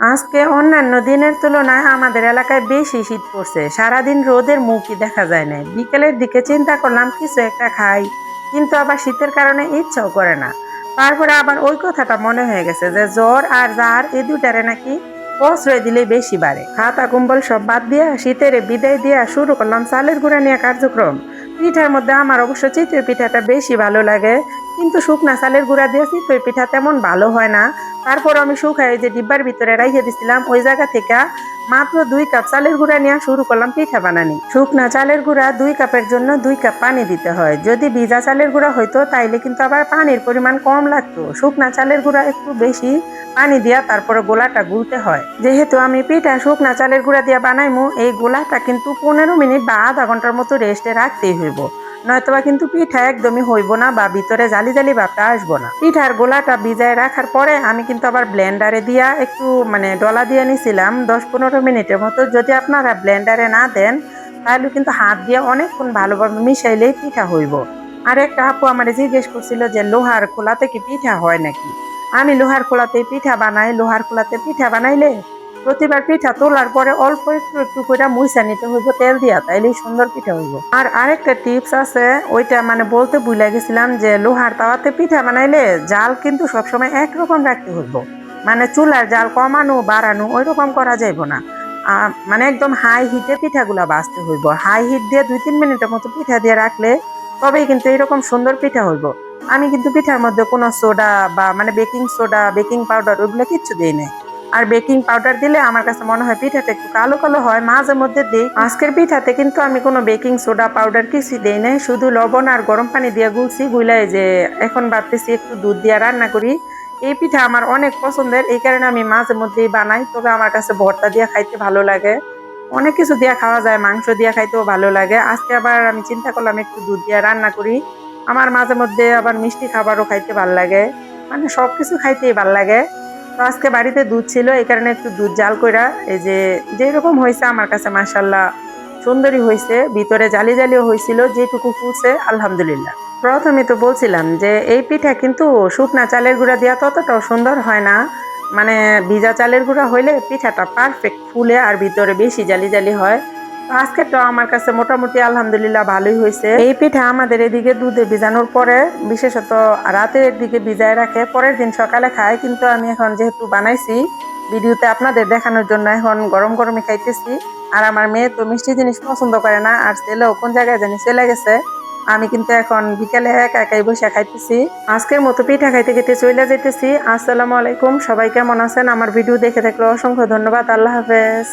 আজকে অন্যান্য দিনের তুলনায় আমাদের এলাকায় বেশি শীত পড়ছে। সারাদিন রোদের মুখই দেখা যায় না বিকেলের দিকে চিন্তা করলাম, কিছু একটা খাই। কিন্তু আবার শীতের কারণে ইচ্ছাও করে না। তারপরে আবার ওই কথাটা মনে হয়ে গেছে যে, জ্বর আর জার এই দুটারে নাকি প্রশ্রয় দিলে বেশি বাড়ে। খাতা, কুম্বল সব বাদ দিয়া শীতের বিদায় দিয়া শুরু করলাম চালের গুঁড়া নিয়ে কার্যক্রম। পিঠার মধ্যে আমার অবশ্য চিতই পিঠাটা বেশি ভালো লাগে। কিন্তু শুকনা চালের গুঁড়া দিয়ে চিতই পিঠা তেমন ভালো হয় না। তারপর আমি শুকাই যে ডিব্বার ভিতরে রাইখে দিছিলাম, ওই জায়গা থেকে মাত্র দুই কাপ চালের গুঁড়া নিয়ে শুরু করলাম পিঠা বানানি। শুকনা চালের গুঁড়া দুই কাপের জন্য দুই কাপ পানি দিতে হয়। যদি ভিজা চালের গুঁড়া হইতো, তাইলে কিন্তু আবার পানির পরিমাণ কম লাগতো। শুকনা চালের গুঁড়া একটু বেশি পানি দিয়া তারপরে গোলাটা গুলতে হয়। যেহেতু আমি পিঠা শুকনা চালের গুঁড়া দিয়া বানাইমু, এই গোলাটা কিন্তু পনেরো মিনিট বা আধা ঘণ্টার মতো রেস্টে রাখতেই হইব। নয়তোবা কিন্তু পিঠা একদমই হইব না বা ভিতরে জালি জালি ভাবটা আসব না। পিঠার গোলাটা ভিজায় রাখার পরে আমি কিন্তু আবার ব্লেন্ডারে দিয়া একটু মানে ডলা দিয়ে নিছিলাম দশ পনেরো মিনিটের মতো। যদি আপনারা ব্লেন্ডারে না দেন, তাহলে কিন্তু হাত দিয়ে অনেকক্ষণ ভালোভাবে মিশাইলেই পিঠা হইব। আর একটা আপু আমার জিজ্ঞেস করছিল যে, লোহার খোলাতে কি পিঠা হয় নাকি? আমি, লোহার খোলাতে পিঠা বানাই, লোহার খোলাতে পিঠা বানাইলে? প্রতিবার পিঠা তোলার পরে অল্প একটু একটু করে মুইসা নিতে হইব, তেল দিয়া, তাইলেই সুন্দর পিঠা হইব। আর আরেকটা টিপস আছে, ওইটা মানে বলতে ভুলে গেছিলাম যে লোহার তাওয়াতে পিঠা বানাইলে জাল কিন্তু সবসময় একরকম রাখতে হইব। মানে চুলার জাল কমানো, বাড়ানো ওই রকম করা যাইব না। মানে একদম হাই হিটে পিঠাগুলা বাঁচতে হইব। হাই হিট দিয়ে দুই তিন মিনিটের মতো পিঠা দিয়ে রাখলে তবেই কিন্তু এরকম সুন্দর পিঠা হইব। আমি কিন্তু পিঠার মধ্যে কোনো সোডা বা মানে বেকিং সোডা বেকিং পাউডার ওইগুলো কিচ্ছু দিই নাই। আর বেকিং পাউডার দিলে আমার কাছে মনে হয় পিঠাটা একটু কালো কালো হয়। মাঝে মধ্যে দিই। আজকের পিঠাতে কিন্তু আমি কোনো বেকিং সোডা পাউডার কিছু দিই নাই। শুধু লবণ আর গরম পানি দিয়ে গুলছি গুলাই যে এখন ভাবতেছি একটু দুধ দিয়ে রান্না করি। এই পিঠা আমার অনেক পছন্দের, এই কারণে আমি মাঝে মধ্যেই বানাই। তবে আমার কাছে ভর্তা দিয়ে খাইতে ভালো লাগে। অনেক কিছু দিয়ে খাওয়া যায়, মাংস দিয়ে খাইতেও ভালো লাগে। আজকে আবার আমি চিন্তা করলাম একটু দুধ দিয়ে রান্না করি। আমার মাঝে মধ্যে আবার মিষ্টি খাবারও খাইতে ভালো লাগে। মানে সব কিছু খাইতেই ভালো লাগে। তো আজকে বাড়িতে দুধ ছিল, এই কারণে একটু দুধ জাল কইরা এই যে যেরকম হয়েছে আমার কাছে মাসাল্লাহ সুন্দরী হয়েছে ভিতরে জালি জালিও হয়েছিল যেটুকু ফুলছে, আলহামদুলিল্লাহ। প্রথমে তো বলছিলাম যে এই পিঠা কিন্তু শুকনা চালের গুঁড়া দেওয়া ততটাও সুন্দর হয় না মানে ভিজা চালের গুঁড়া হইলে পিঠাটা পারফেক্ট ফুলে আর ভিতরে বেশি জালি জালি হয়। আজকেরটা আমার কাছে মোটামুটি আলহামদুলিল্লাহ ভালোই হয়েছে। এই পিঠা আমাদের এদিকে দুধে ভিজানোর পরে, বিশেষত রাতের দিকে ভিজায় রাখে, পরের দিন সকালে খায়। কিন্তু আমি এখন যেহেতু বানাইছি, ভিডিওতে আপনাদের দেখানোর জন্য এখন গরম গরমই খাইতেছি। আর আমার মেয়ে তো মিষ্টি জিনিস পছন্দ করে না, আর ছেলেও কোন জায়গায় জানি চলে গেছে। আমি কিন্তু এখন বিকেলে একা একাই বসে খাইতেছি। আজকের মতো পিঠা খাইতে খেতে চলে যেতেছি আসসালামু আলাইকুম। সবাই কেমন আছেন? আমার ভিডিও দেখে থাকলে অসংখ্য ধন্যবাদ। আল্লাহ হাফেজ।